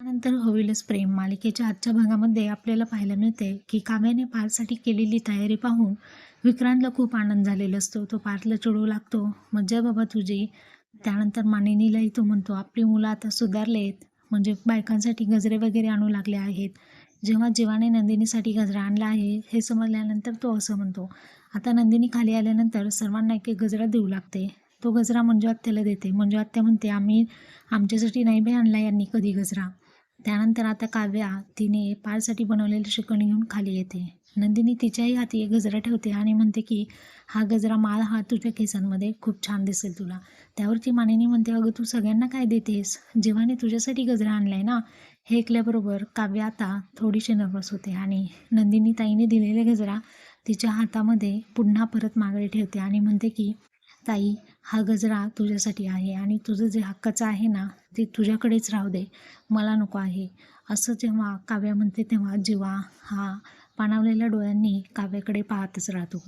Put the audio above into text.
त्यानंतर होईलच प्रेम. मालिकेच्या आजच्या भागामध्ये आपल्याला पाहायला मिळते की काव्याने पारसाठी केलेली तयारी पाहून विक्रांतला खूप आनंद झालेला असतो. तो पार्थला चिडवू लागतो. मज्जा बाबा तुझी. त्यानंतर मानिनीलाही तो म्हणतो आपली मुलं आता सुधारले आहेत म्हणजे बायकांसाठी गजरे वगैरे आणू लागले आहेत. जेव्हा जीवाने नंदिनीसाठी गजरा आणला आहे हे समजल्यानंतर तो असं म्हणतो आता नंदिनी खाली आल्यानंतर सर्वांना एक एक गजरा देऊ लागते. तो गजरा मंजू आत्याला देते. मंजू आत्या म्हणते आम्ही आमच्यासाठी नाही बे आणला यांनी कधी गजरा. त्यानंतर आता काव्या तिने पारसाठी बनवलेली शिकवणी घेऊन खाली येते. नंदिनी तिच्याही हाती एक गजरा ठेवते आणि म्हणते की हा गजरा माळ हा तुझ्या केसांमध्ये खूप छान दिसेल तुला. त्यावरची मानिनी म्हणते अगं तू सगळ्यांना काय देतेस? जेव्हाने तुझ्यासाठी गजरा आणलाय ना हे ऐकल्याबरोबर काव्य आता थोडीशी नर्वस होते आणि नंदिनी ताईने दिलेला गजरा तिच्या हातामध्ये पुन्हा परत मागे ठेवते आणि म्हणते की ताई हा गजरा तुझ्यासाठी आहे आणि तुझं जे हक्काचं आहे ना ते तुझ्याकडेच राहू दे. मला नको आहे. असं जेव्हा काव्या म्हणते तेव्हा जीवा हा पाणावलेल्या डोळ्यांनी काव्याकडे पाहतच राहतो.